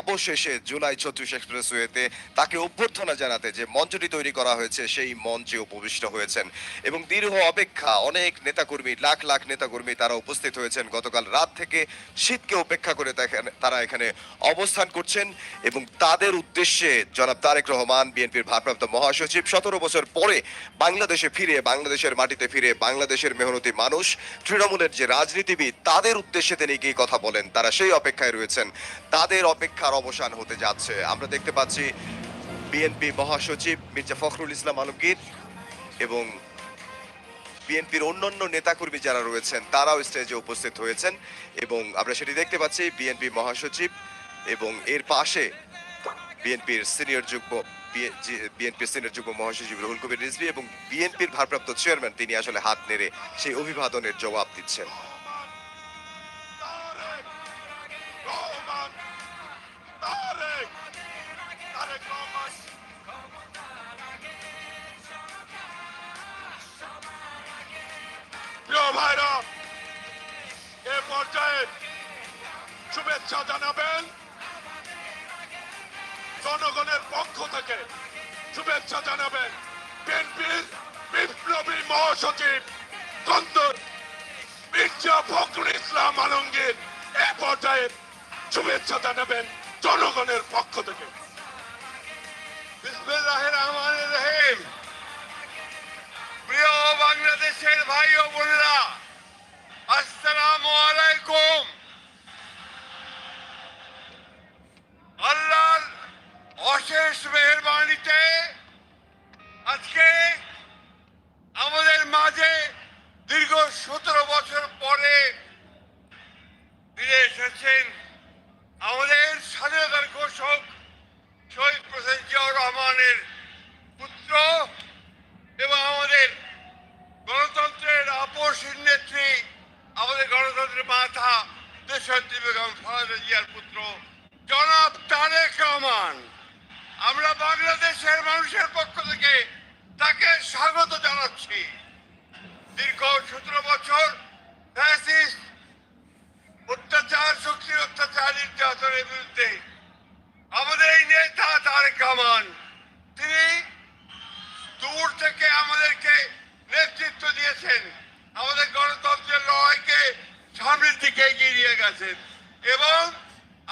অবশেষে জুলাই ছত্রিশ এক্সপ্রেসওয়েতে তাকে অভ্যর্থনা জানাতে যে মঞ্চটি তৈরি করা হয়েছে, সেই মঞ্চে উপবিষ্ট হয়েছেন। এবং দীর্ঘ অপেক্ষা, অনেক নেতাকর্মী, লাখ লাখ নেতাকর্মী তারা উপস্থিত হয়েছেন। গতকাল রাত থেকে শীতকে উপেক্ষা করে তারা এখানে অবস্থান করছেন। এবং তাদের উদ্দেশ্যে জনাব তারেক রহমান, বিএনপির ভারপ্রাপ্ত মহাসচিব, সতেরো বছর পরে বাংলাদেশে ফিরে, বাংলাদেশের মাটিতে ফিরে, বাংলাদেশের মেহনতি মানুষ, তৃণমূলের যে রাজনীতিবিদ, তাদের উদ্দেশ্যে তিনি গিয়ে কথা বলেন? তারা সেই অপেক্ষায় রয়েছেন। তাদের অপেক্ষার অবসান হতে যাচ্ছে। আমরা দেখতে পাচ্ছি বিএনপি মহাসচিব মির্জা ফখরুল ইসলাম আলমগীর এবং বিএনপির অন্যান্য নেতাকর্মী যারা রয়েছেন, তারাও স্টেজে উপস্থিত হয়েছেন এবং আমরা সেটি দেখতে পাচ্ছি বিএনপি মহাসচিব এবং এর পাশে বিএনপির সিনিয়র যুগ্ম বিএনপির সিনিয়র যুগ্ম মহাসচিব রুহুল কবির রিজভি এবং বিএনপির ভারপ্রাপ্ত চেয়ারম্যান, তিনি আসলে হাত নেড়ে সেই অভিবাদনের জবাব দিচ্ছেন। শুভেচ্ছা জানাবেন। জনগণের পক্ষ থেকে শুভেচ্ছা জানাবেন বিএনপির বিপ্লবী মহাসচিব কন্দ মির্জা ফখরুল ইসলাম আলমগীর। এ পর্যায়ে শুভেচ্ছা জানাবেন জনগণের পক্ষ থেকে। প্রিয় বাংলাদেশের ভাই ও বোনেরা, আসসালামু আলাইকুম আমাদের স্বাধীনতার ঘোষক শহীদ প্রেসিডেন্ট জিয়াউর রহমানের পুত্র এবং আমাদের গণতন্ত্রের আপসীন নেত্রী, আমাদের গণতন্ত্রের মাথা দেশত্রী বেগম খালেদা জিয়ার পুত্র। জনাব তারেক রহমান, আমরা বাংলাদেশের মানুষের পক্ষ থেকে তাকে স্বাগত জানাচ্ছি। দীর্ঘ সতেরো বছর ফ্যাসিস্ট অত্যাচার শক্তির অত্যাচার নির্যাতনের বিরুদ্ধে। আমাদের এই নেতা তারেক রহমান, তিনি দূর থেকে আমাদেরকে নেতৃত্ব দিয়েছেন। আমাদের গণতন্ত্রের লড়াইকে সামনের দিকে এগিয়ে নিয়ে গেছেন। এবং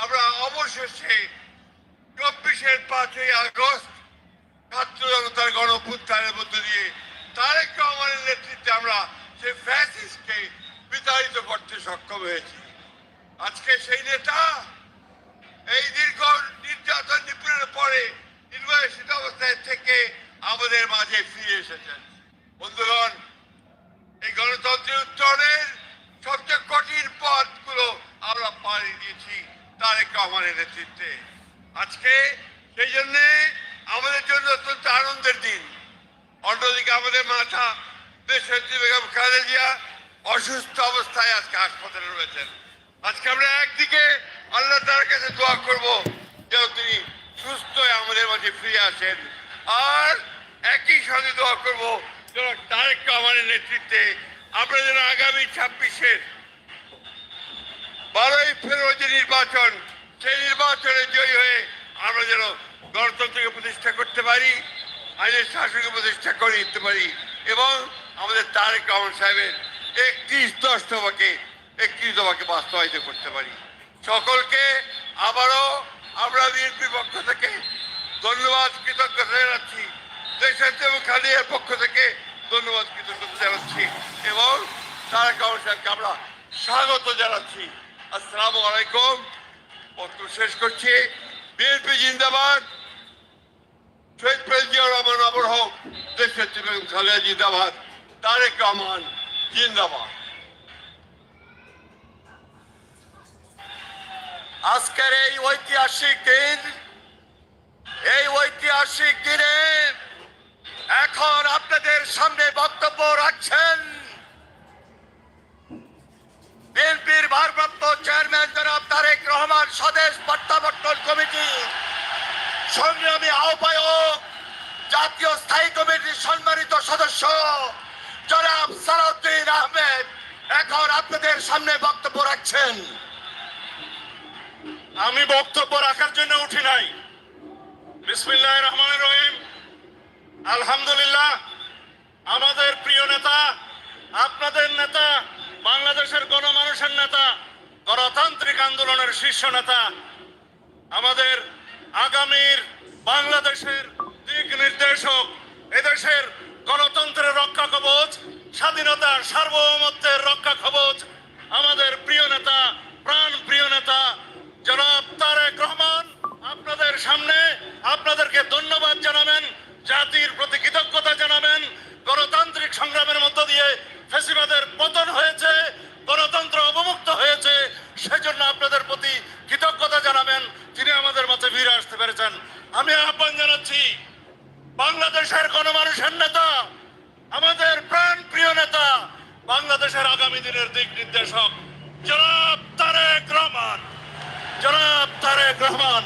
আমরা অবশেষে চব্বিশের পাঁচই আগস্ট ছাত্র জনতার গণপুত্থানের মধ্য দিয়ে তারেক রহমানের নেতৃত্বে আমরা সেই ফ্যাসিস্টকে বিতাড়িত করতে সক্ষম হয়েছি। আজকে সেই নেতা এই দীর্ঘ নির্যাতন নিপীড়নের পরে নির্বাসিত অবস্থায় থেকে আমাদের মাঝে ফিরে এসেছেন। বন্ধুগণ, এই গণতন্ত্রের উত্তরণের সবচেয়ে কঠিন পথগুলো আমরা পাড়ি দিয়েছি তারেক রহমানের নেতৃত্বে। আজকে সেই জন্যে আমাদের জন্য অত্যন্ত আনন্দের দিন। অন্যদিকে আমাদের মাথা দেশের বেগম খালেদা জিয়া অসুস্থ অবস্থায় আজকে হাসপাতালে রয়েছেন। আজকে আমরা একদিকে আল্লাহ তার কাছে দোয়া করব যেন তিনি সুস্থ আমাদের মাঝে ফিরে আসেন। আর একই সঙ্গে দোয়া করব যেন তারেক রহমানের নেতৃত্বে আমরা যেন আগামী ছাব্বিশের বারোই ফেব্রুয়ারি যে নির্বাচন, সেই নির্বাচনে জয়ী হয়ে আমরা যেন গণতন্ত্রকে প্রতিষ্ঠা করতে পারি, আইনের শাসনকে প্রতিষ্ঠা করে দিতে পারি এবং আমাদের তারেক রহমান সাহেবের একত্রিশ দশ দফাকে একত্রিশ দফাকে বাস্তবায়িত করতে পারি। সকলকে আবারও আমরা বিএনপির পক্ষ থেকে ধন্যবাদ, কৃতজ্ঞতা জানাচ্ছি। দেশের এবং খালিয়ার পক্ষ থেকে ধন্যবাদ, কৃতজ্ঞতা জানাচ্ছি এবং তারেক রহমান সাহেবকে আমরা স্বাগত জানাচ্ছি। আসসালামু আলাইকুম। বক্তব্য শেষ করছি। বিএনপি জিন্দাবাদ। শহীদ প্রেসিডেন্ট রহমান আবর হোক, দেশের বেগম খালেদা জিন্দাবাদ, তারেক রহমান জিন্দাবাদ। আজকের এই ঐতিহাসিক দিন, এই ঐতিহাসিক দিনে এখন আপনাদের সামনে বক্তব্য রাখছেন বিএনপির ভারপ্রাপ্ত চেয়ারম্যান জনাব তারেক রহমান, স্বদেশ প্রত্যাবর্তন কমিটি, সংগ্রামী আহ্বায়ক, জাতীয় স্থায়ী কমিটির সম্মানিত সদস্য জনাব সালাউদ্দিন আহমেদ এখন আপনাদের সামনে বক্তব্য রাখছেন। আমি বক্তব্য রাখার জন্য উঠি নাই। বিসমিল্লাহ রহমান রহিম। আলহামদুলিল্লাহ, আমাদের প্রিয় নেতা, আপনাদের নেতা, বাংলাদেশের গণমানুষের নেতা, গণতান্ত্রিক আন্দোলনের শীর্ষ নেতা, আমাদের আগামীর বাংলাদেশের দিক নির্দেশক, এদেশের গণতন্ত্রের রক্ষা কবচ স্বাধীনতার সার্বভৌমত্বের রক্ষা কবচ, আমাদের প্রিয় নেতা, প্রাণ প্রিয় নেতা জনাব তারেক রহমান, আপনাদের সামনে আপনাদেরকে ধন্যবাদ জানাবেন, জাতির প্রতি কৃতজ্ঞতা জানাবেন। গণতান্ত্রিক সংগ্রামের মধ্য দিয়ে ফেসিবাদের পতন হয়েছে, গণতন্ত্র অবমুক্ত হয়েছে, সেজন্য আপনাদের প্রতি কৃতজ্ঞতা জানাবেন। তিনি আমাদের মাঝে ফিরে আসতে পেরেছেন। আমি আহ্বান জানাচ্ছি, বাংলাদেশের গণমানুষের নেতা, আমাদের প্রাণ প্রিয় নেতা, বাংলাদেশের আগামী দিনের দিক নির্দেশক, জনাব তারেক রহমান। জনাব তারেক রহমান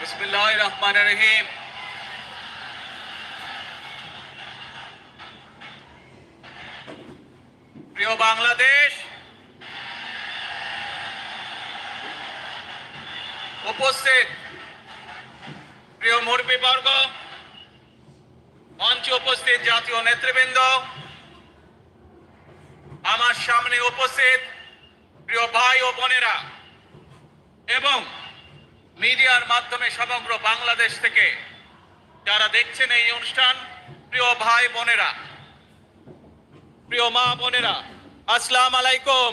বিসমিল্লাহ রহমান রহিম প্রিয় বাংলাদেশ উপস্থিত। প্রিয় মুরবি বর্গ মঞ্চে উপস্থিত জাতীয় নেতৃবৃন্দ, আমার সামনে উপস্থিত প্রিয় ভাই ও বোনেরা এবং মিডিয়ার মাধ্যমে সমগ্র বাংলাদেশ থেকে যারা দেখছেন এই অনুষ্ঠান, প্রিয় ভাই বোনেরা, প্রিয় মা বোনেরা, আসসালাম আলাইকুম।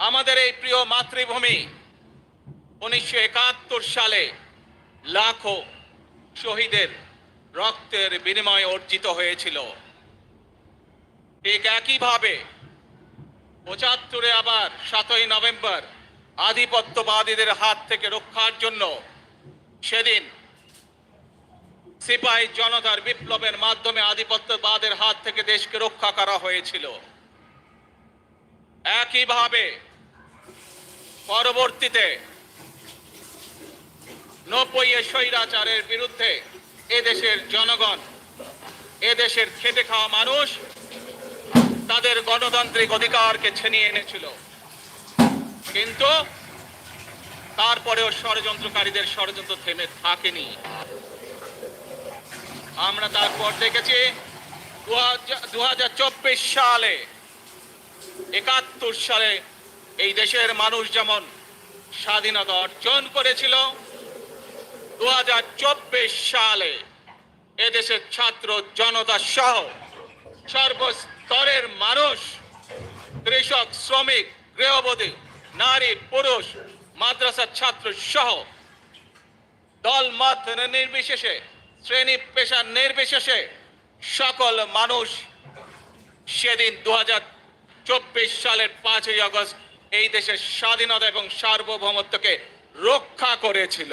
আমাদের এই প্রিয় মাতৃভূমি উনিশশো একাত্তর সালে লাখো শহীদের রক্তের বিনিময়ে অর্জিত হয়েছিল। ঠিক একইভাবে পঁচাত্তরে আবার সাতই নভেম্বর আধিপত্যবাদীদের হাত থেকে রক্ষার জন্য সেদিন সিপাহী জনতার বিপ্লবের মাধ্যমে আধিপত্যবাদের হাত থেকে দেশকে রক্ষা করা হয়েছিল। একইভাবে পরবর্তীতে নব্বই স্বৈরাচারের বিরুদ্ধে এদেশের জনগণ, এদেশের খেটে খাওয়া মানুষ তাদের গণতান্ত্রিক অধিকারকে ছিনিয়ে এনেছিল। কিন্তু তারপরেও ষড়যন্ত্রকারীদের ষড়যন্ত্র থেমে থাকেনি। আমরা তারপর দেখেছি দু হাজার চব্বিশ সালে, একাত্তর সালে এই দেশের মানুষ যেমন স্বাধীনতা অর্জন করেছিল দু হাজার চব্বিশ সালে এদেশের ছাত্র জনতা সহ সর্বস্তরের মানুষ, কৃষক, শ্রমিক, গৃহবধূ, নারী, পুরুষ, মাদ্রাসার ছাত্র সহ দল মত নির্বিশেষে, শ্রেণি পেশার নির্বিশেষে সকল মানুষ সেদিন দু সালের পাঁচই আগস্ট এই দেশের স্বাধীনতা এবং সার্বভৌমত্বকে রক্ষা করেছিল।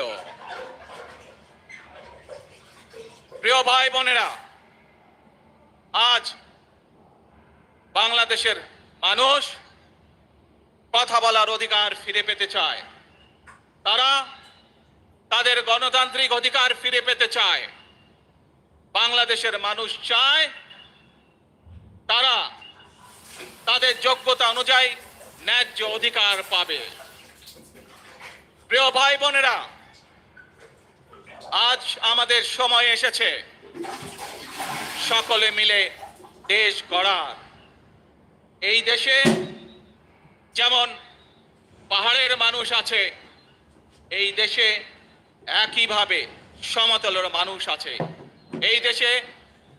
প্রিয় ভাই বোনেরা, আজ বাংলাদেশের মানুষ কথা বলার অধিকার ফিরে পেতে চায়। তারা তাদের গণতান্ত্রিক অধিকার ফিরে পেতে চায়। বাংলাদেশের মানুষ চায় তারা তাদের যোগ্যতা অনুযায়ী ন্যায্য অধিকার পাবে। প্রিয় ভাই বোনেরা, আজ আমাদের সময় এসেছে। সকলে মিলে দেশ গড়ার। এই দেশে যেমন পাহাড়ের মানুষ আছে, এই দেশে একইভাবে সমতলের মানুষ আছে। এই দেশে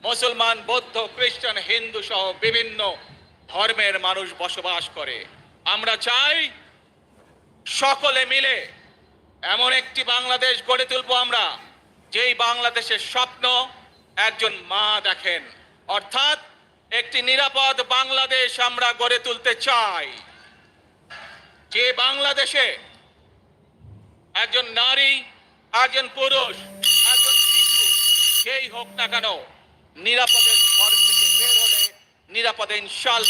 মুসলমান, বৌদ্ধ, খ্রিস্টান, হিন্দু সহ বিভিন্ন ধর্মের মানুষ বসবাস করে। আমরা চাই সকলে মিলে এমন একটি বাংলাদেশ গড়ে তুলবো আমরা, যেই বাংলাদেশের স্বপ্ন একজন মা দেখেন। অর্থাৎ একটি নিরাপদ বাংলাদেশ আমরা গড়ে তুলতে চাই। যে বাংলাদেশে একজন নারী, একজন পুরুষ, একজন শিশু, যেই হোক না কেন, নিরাপদে ঘর থেকে বের হলে নিরাপদে ইনশাল্লাহ